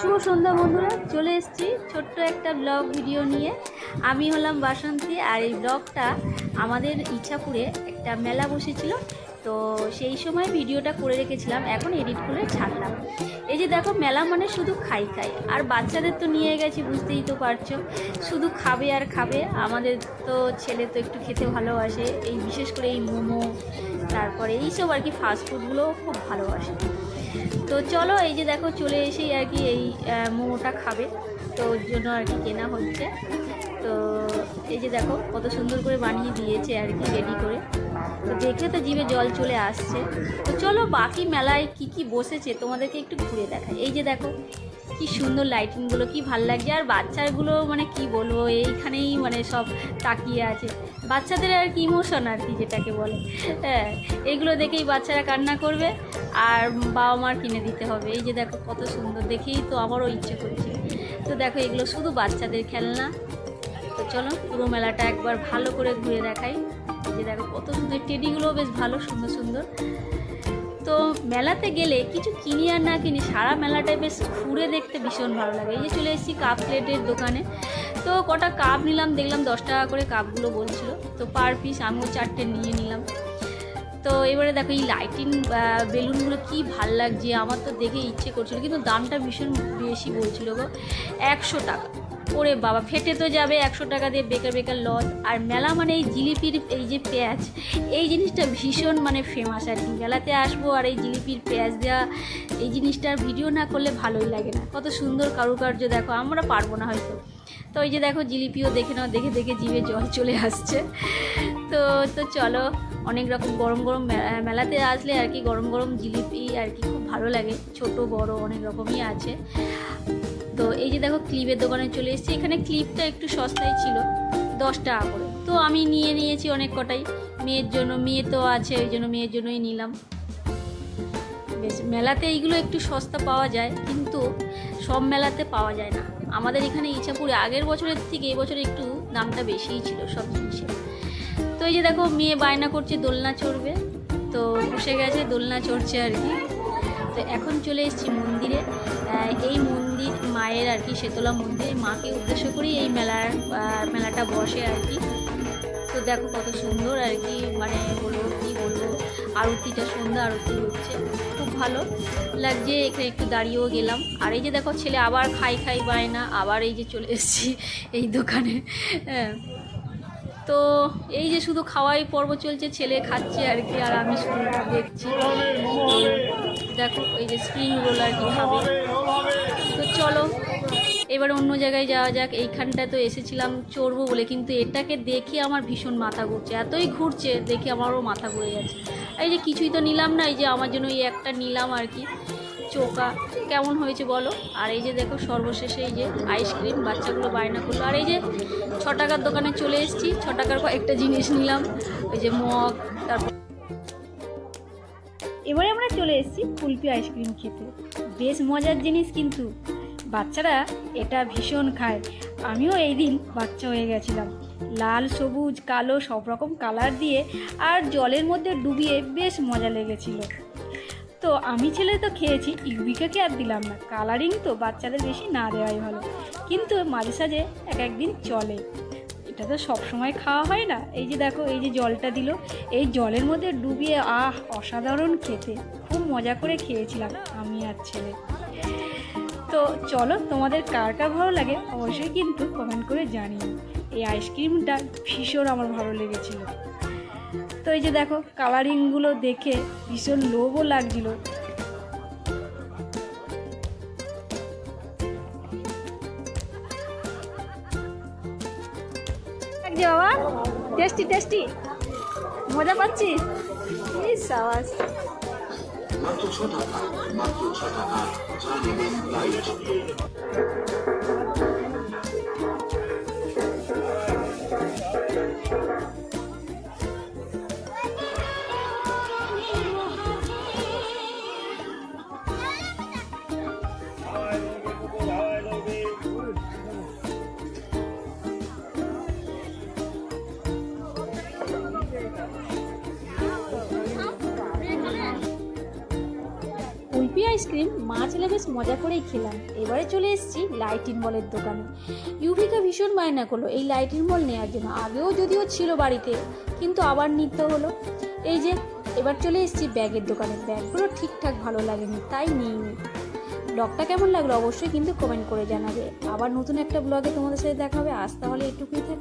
শুভ সন্ধ্যা বন্ধুরা, চলে এসেছি ছোট্ট একটা ব্লগ ভিডিও নিয়ে। আমি হলাম বাসন্তী আর এই ব্লগটা আমাদের ইচ্ছাপুরে একটা মেলা বসেছিল, তো সেই সময় ভিডিওটা করে রেখেছিলাম, এখন এডিট করে ছাড়লাম। এই যে দেখো, মেলা মানে শুধু খাই খাই, আর বাচ্চাদের তো নিয়ে গেছি, বুঝতেই তো পারছ। শুধু খাবে আর খাবে, আমাদের তো ছেলে তো একটু খেতে ভালোবাসে, এই বিশেষ করে এই মোমো, তারপরে এইসব আর কি ফাস্টফুডগুলো খুব ভালোবাসে। তো চলো, এই যে দেখো, চলে এসেই আর কি এই মোমোটা খাবে। তো ওর জন্য আর কি কেনা হচ্ছে। তো এই যে দেখো, কত সুন্দর করে বানিয়ে দিয়েছে আর কি রেডি করে। তো দেখে তো জিভে জল চলে আসছে। তো চলো, বাকি মেলায় কি কি বসেছে, তোমাদেরকে একটু ঘুরে দেখায় এই যে দেখো কি সুন্দর লাইটিংগুলো কি ভালো লাগছে। আর বাচ্চাগুলো মানে কি বলব, এইখানেই মানে সব তাকিয়ে আছে। বাচ্চাদের আর কি ইমোশন আর কি যেটাকে বলে। হ্যাঁ এইগুলো দেখেই বাচ্চারা কান্না করবে, আর বাবা মার কিনে দিতে হবে। এই যে দেখো কত সুন্দর, দেখেই তো আমারও ইচ্ছে করছে। তো দেখো, এগুলো শুধু বাচ্চাদের খেলনা। তো চলো, পুরো মেলাটা একবার ভালো করে ঘুরে দেখাই। যে দেখো, কত সুন্দর টেডিগুলোও বেশ ভালো, সুন্দর সুন্দর। তো মেলাতে গেলে কিছু কিনি আর না কিনি, সারা মেলাটাই বেশ ঘুরে দেখতে ভীষণ ভালো লাগে। এই যে চলে এসেছি কাপ প্লেটের দোকানে। তো কটা কাপ নিলাম, দেখলাম দশ টাকা করে কাপগুলো বলছিল। তো পার পিস আমিও চারটে নিয়ে নিলাম। তো এবারে দেখো এই লাইটিং বেলুনগুলো কি ভালো লাগছে, আমার তো দেখে ইচ্ছে করছিল, কিন্তু দামটা ভীষণ বেশি বলছিল গো। একশো টাকা। ওরে বাবা, ফেটে তো যাবে, একশো টাকা দিয়ে বেকার বেকার লস আর মেলা মানে এই জিলিপির এই যে পেঁয়াজ, এই জিনিসটা ভীষণ মানে ফেমাস আর কি। মেলাতে আসব আর এই জিলিপির পেঁয়াজ দেওয়া এই জিনিসটার ভিডিও না করলে ভালোই লাগে না। কত সুন্দর কারুকার্য, দেখো, আমরা পারব না হয়তো। তো ওই যে দেখো, জিলিপিও দেখে নাও, দেখে দেখে জিভে জল চলে আসছে। তো তো চলো, অনেক রকম গরম গরম মেলাতে আসলে আর কি গরম গরম জিলিপি আর কি খুব ভালো লাগে। ছোট, বড়, অনেক রকমই আছে। তো এই যে দেখো ক্লিপের দোকানে চলে এসেছি। এখানে ক্লিপটা একটু সস্তায় ছিল, দশ টাকা করে। তো আমি নিয়ে নিয়েছি অনেক কটাই। মেয়ের জন্য, মেয়ে তো আছে, ওই জন্য মেয়ের জন্যই নিলাম। বেশ, মেলাতে এইগুলো একটু সস্তা পাওয়া যায়, কিন্তু সব মেলাতে পাওয়া যায় না। আমাদের এখানে ইচ্ছাপুরে আগের বছরের থেকে এই বছর একটু দামটা বেশিই ছিল সব জিনিসের তো এই যে দেখো, মেয়ে বায়না করছে, দোলনা চড়বে। তো বসে গেছে, দোলনা চড়ছে আর কি। তো এখন চলে এসেছি মন্দিরে। এই মন্দির মায়ের আর কি শেতলা মন্দির। মাকে উদ্দেশ্য করেই এই মেলার মেলাটা বসে আর কি। তো দেখো কত সুন্দর আর কি মানে বলব কী বলব, আরতিটা, সন্ধ্যা আরতি হচ্ছে। খুব ভালো লাগছে, এখানে একটু দাঁড়িয়েও গেলাম। আর এই যে দেখো ছেলে আবার খাই খাই বায়না, আবার এই যে চলে এসেছি এই দোকানে। হ্যাঁ। তো এই যে শুধু খাওয়াই পর্ব চলছে, ছেলে খাচ্ছে আর কি, আর আমি দেখছি। দেখো, এই যে স্প্রিং রোল আর কি খাবে? চলো। এবার অন্য জায়গায় যাওয়া যাক। এইখানটা তো এসেছিলাম চড়বো বলে, কিন্তু এটাকে দেখে আমার ভীষণ মাথা ঘুরছে। এতই ঘুরছে দেখে আমারও মাথা ঘুরে যাচ্ছে। এই যে কিছুই তো নিলাম না, এই যে আমার জন্য এই একটা নিলাম আর কি। চোকা কেমন হয়েছে বলো? আর এই যে দেখো সর্বশেষে এই যে আইসক্রিম, বাচ্চাগুলো বায়না করল। আর এই যে ছ টাকার দোকানে চলে এসেছি, ছ টাকার কয়েকটা জিনিস নিলাম, ওই যে মগ, তারপর এবারে আমরা চলে এসেছি কুলপি আইসক্রিম খেতে। বেশ মজার জিনিস কিন্তু। বাচ্চারা এটা ভীষণ খায়। আমিও এই দিন বাচ্চা হয়ে গেছিলাম। লাল, সবুজ, কালো সব রকম কালার দিয়ে আর জলের মধ্যে ডুবিয়ে বেশ মজা লেগেছিল। তো আমি ছেলে তো খেয়েছি ইউবিকাকে আর দিলাম না। কালারিং তো বাচ্চাদের বেশি না দেওয়াই ভালো। কিন্তু মাঝে সাঝে এক একদিন চলে। এটা তো সবসময় খাওয়া হয় না। এই যে দেখো, এই যে জলটা দিল, এই জলের মধ্যে ডুবিয়ে আহ, অসাধারণ খেতে। খুব মজা করে খেয়েছিলাম আমি আর ছেলে। তো চলো তোমাদের কার কার ভালো লাগে অবশ্যই কিন্তু কমেন্ট করে জানিও। এই আইসক্রিমটা ভীষণ আমার ভালো লেগেছিল। তো এই যে দেখো কালারিংগুলো দেখে ভীষণ লোভও লাগছিল। লাগছে বাবা টেস্টি টেস্টি মজা পাচ্ছি ইস সাবাস। মাত্র ছ টাকা মাত্র ছ টাকা যা নেবেন লাইট আইসক্রিম মা ছেলে বেশ মজা করেই খেলাম। এবারে চলে এসেছি লাইটিন বলের দোকানে। ইউভিকা ভীষণ বায়না করল এই লাইটিন বল নেওয়ার জন্য। আগেও যদিও ছিল বাড়িতে, কিন্তু আবার নিতে হলো। এই যে, এবার চলে এসেছি ব্যাগের দোকানে। ব্যাগগুলো ঠিকঠাক ভালো লাগেনি, তাই নিইনি। ব্লগটা কেমন লাগল অবশ্যই কিন্তু কমেন্ট করে জানাবে। আবার নতুন একটা ব্লগে তোমাদের সাথে দেখা হবে। আজ তাহলে এটুকুই থাক